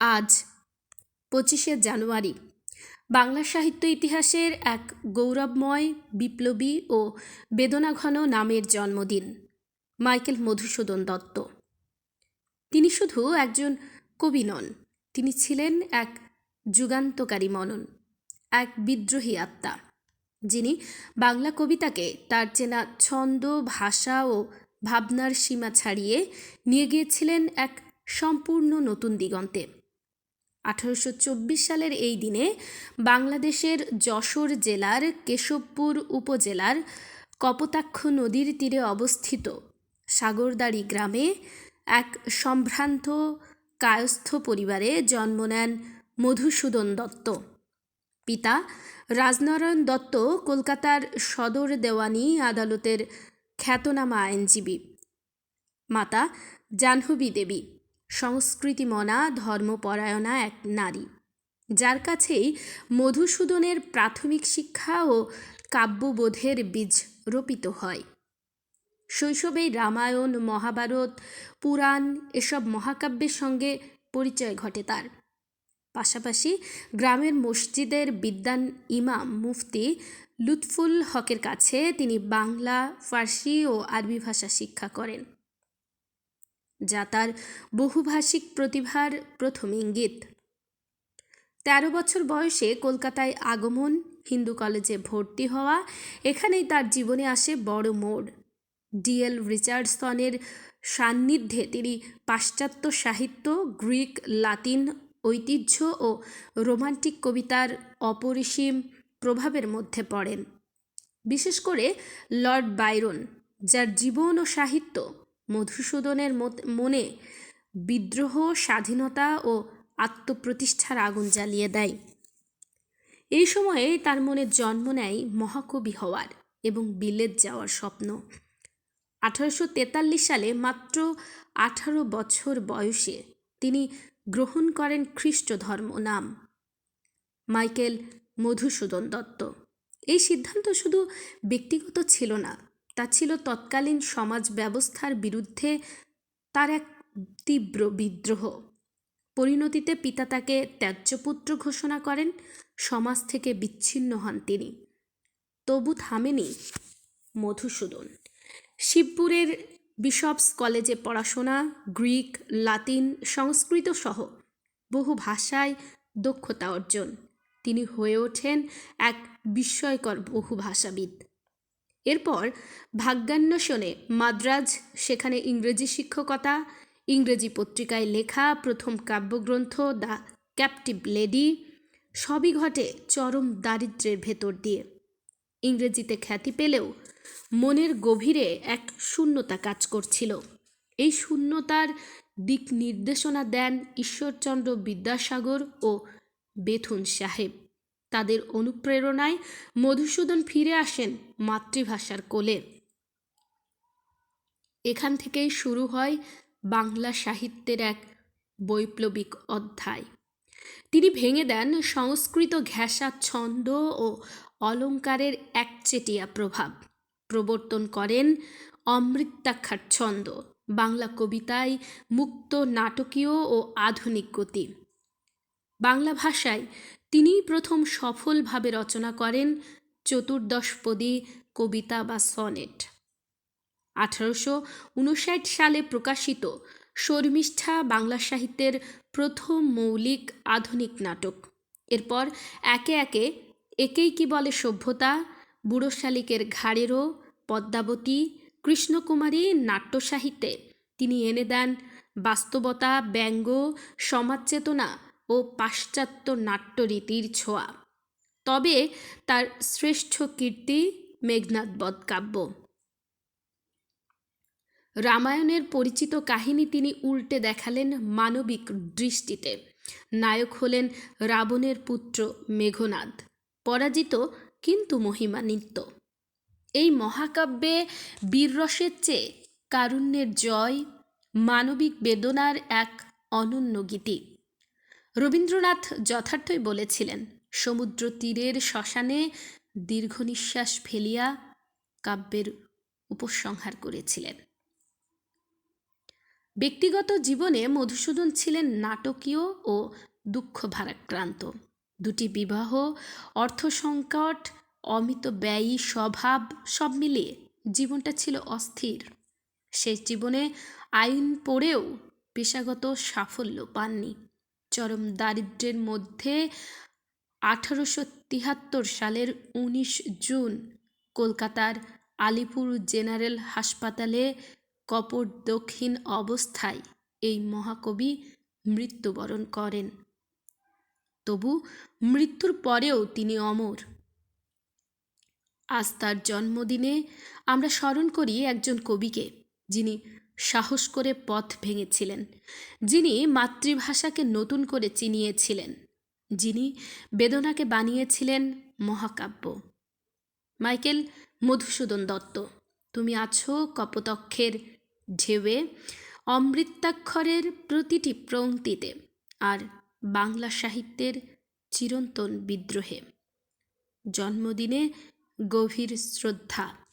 আজ পঁচিশে জানুয়ারি। বাংলা সাহিত্য ইতিহাসের এক গৌরবময়, বিপ্লবী ও বেদনাঘন নামের জন্মদিন, মাইকেল মধুসূদন দত্ত। তিনি শুধু একজন কবি নন, তিনি ছিলেন এক যুগান্তকারী মনন, এক বিদ্রোহী আত্মা, যিনি বাংলা কবিতাকে তার চেনা ছন্দ, ভাষা ও ভাবনার সীমা ছাড়িয়ে নিয়ে গিয়েছিলেন এক সম্পূর্ণ নতুন দিগন্তে। আঠারোশো চব্বিশ সালের এই দিনে বাংলাদেশের যশোর জেলার কেশবপুর উপজেলার কপোতাক্ষ নদীর তীরে অবস্থিত। সাগরদাড়ি গ্রামে এক সম্ভ্রান্ত কায়স্থ পরিবারে জন্ম নেন মধুসূদন দত্ত। পিতা রাজনারায়ণ দত্ত কলকাতার সদর দেওয়ানি আদালতের খ্যাতনামা আইনজীবী। মাতা জাহ্নবী দেবী। সংস্কৃতিমনা ধর্মপরায়ণা এক নারী। যার কাছেই মধুসূদনের প্রাথমিক শিক্ষা ও কাব্যবোধের বীজ রোপিত হয়। শৈশবেই রামায়ণ, মহাভারত, পুরাণ এসব মহাকাব্যের সঙ্গে পরিচয় ঘটে তার। পাশাপাশি গ্রামের মসজিদের বিদ্যান ইমাম মুফতি লুৎফুল হকের কাছে তিনি বাংলা, ফার্সি ও আরবি ভাষা শিক্ষা করেন। যা তার বহুভাষিক প্রতিভার প্রথম ইঙ্গিত। তেরো বছর বয়সে কলকাতায় আগমন, হিন্দু কলেজে ভর্তি হওয়া, এখানেই তার জীবনে আসে বড় মোড়। ডিএল রিচার্ডসনের সান্নিধ্যে তিনি পাশ্চাত্য সাহিত্য, গ্রিক, লাতিন ঐতিহ্য ও রোমান্টিক কবিতার অপরিসীম প্রভাবের মধ্যে পড়েন। বিশেষ করে লর্ড বাইরন, যার জীবন ও সাহিত্য মধুসূদনের মনে বিদ্রোহ, স্বাধীনতা ও আত্মপ্রতিষ্ঠার আগুন জ্বালিয়ে দেয়। এই সময়ে তার মনে জন্ম নেয় মহাকবি হওয়ার এবং বিলেত যাওয়ার স্বপ্ন। আঠারোশো তেতাল্লিশ সালে মাত্র আঠারো বছর বয়সে তিনি গ্রহণ করেন খ্রিস্ট ধর্ম নাম মাইকেল মধুসূদন দত্ত। এই সিদ্ধান্ত শুধু ব্যক্তিগত ছিল না তা ছিল তৎকালীন সমাজ ব্যবস্থার বিরুদ্ধে তার এক তীব্র বিদ্রোহ। পরিণতিতে পিতা তাকে ত্যায্যপুত্র ঘোষণা করেন, সমাজ থেকে বিচ্ছিন্ন হন তিনি। তবু থামেনি মধুসূদন। শিবপুরের বিশপস কলেজে পড়াশোনা, গ্রিক, লাতিন, সংস্কৃত সহ বহু ভাষায় দক্ষতা অর্জন। তিনি হয়ে ওঠেন এক বিস্ময়কর বহু ভাষাবিদ। এরপর ভাগ্যান্বেষণে মাদ্রাজ, সেখানে ইংরেজি শিক্ষকতা, ইংরেজি পত্রিকায় লেখা, প্রথম কাব্যগ্রন্থ, দ্য ক্যাপটিভ লেডি, সবই ঘটে চরম দারিদ্রের ভেতর দিয়ে। ইংরেজিতে খ্যাতি পেলেও মনের গভীরে এক শূন্যতা কাজ করছিল। এই শূন্যতার দিক নির্দেশনা দেন ঈশ্বরচন্দ্র বিদ্যাসাগর ও বেথুন সাহেব। তাদের অনুপ্রেরণায় মধুসূদন ফিরে আসেন মাতৃভাষার কোলে। এখান থেকেই শুরু হয় বাংলা সাহিত্যের এক বৈপ্লবিক অধ্যায়। তিনি ভেঙে দেন সংস্কৃত ঘেঁষা ছন্দ ও অলঙ্কারের একচেটিয়া প্রভাব। প্রবর্তন করেন অমৃতাক্ষার ছন্দ, বাংলা কবিতায় মুক্ত নাটকীয় ও আধুনিক গতি। বাংলা ভাষায় তিনি প্রথম সফলভাবে রচনা করেন চতুর্দশপদী কবিতা বা সনেট। আঠারোশো উনষাট সালে প্রকাশিত শর্মিষ্ঠা বাংলা সাহিত্যের প্রথম মৌলিক আধুনিক নাটক। এরপর একে একে একেই কি বলে সভ্যতা, বুড়ো শালিকের ঘাড়েরও পদ্মাবতী, কৃষ্ণকুমারী নাট্য সাহিত্যে তিনি এনে দেন বাস্তবতা, ব্যঙ্গ, সমাজচেতনা ও পাশ্চাত্য নাট্যরীতির ছোঁয়া। তবে তার শ্রেষ্ঠ কীর্তি মেঘনাথ বধ কাব্য রামায়ণের পরিচিত কাহিনী তিনি উল্টে দেখালেন মানবিক দৃষ্টিতে। নায়ক হলেন রাবণের পুত্র মেঘনাদ, পরাজিত কিন্তু মহিমান্বিত। এই মহাকাব্যে বীররসের চেয়ে কারুণ্যের জয়, মানবিক বেদনার এক অনন্য গীতি। রবীন্দ্রনাথ যথার্থই বলেছিলেন সমুদ্র তীরের শ্মশানে দীর্ঘ নিঃশ্বাস ফেলিয়া কাব্যের উপসংহার করেছিলেন। ব্যক্তিগত জীবনে মধুসূদন ছিলেন নাটকীয় ও দুঃখ ভারাক্রান্ত দুটি বিবাহ অর্থ সংকট অমিত ব্যয়ী স্বভাব সব মিলিয়ে জীবনটা ছিল অস্থির। শেষ জীবনে আইন পড়েও পেশাগত সাফল্য পাননি। চরম দারিদ্র্যের মধ্যে আঠারোশো তিহাত্তর সালের উনিশ জুন কলকাতার আলিপুর জেনারেল হাসপাতালে কপট দক্ষিণ অবস্থায় এই মহাকবি মৃত্যুবরণ করেন। তবু মৃত্যুর পরেও তিনি অমর। আজ তার জন্মদিনে আমরা স্মরণ করি একজন কবিকে যিনি সাহস করে পথ ভেঙেছিলেন, যিনি মাতৃভাষাকে নতুন করে চিনিয়েছিলেন, যিনি বেদনাকে বানিয়েছিলেন মহাকাব্য। মাইকেল মধুসূদন দত্ত, তুমি আছো কপতক্ষের ঢেউয়ে, অমৃতাক্ষরের প্রতিটি প্রংক্তিতে আর বাংলা সাহিত্যের চিরন্তন বিদ্রোহে। জন্মদিনে গভীর শ্রদ্ধা।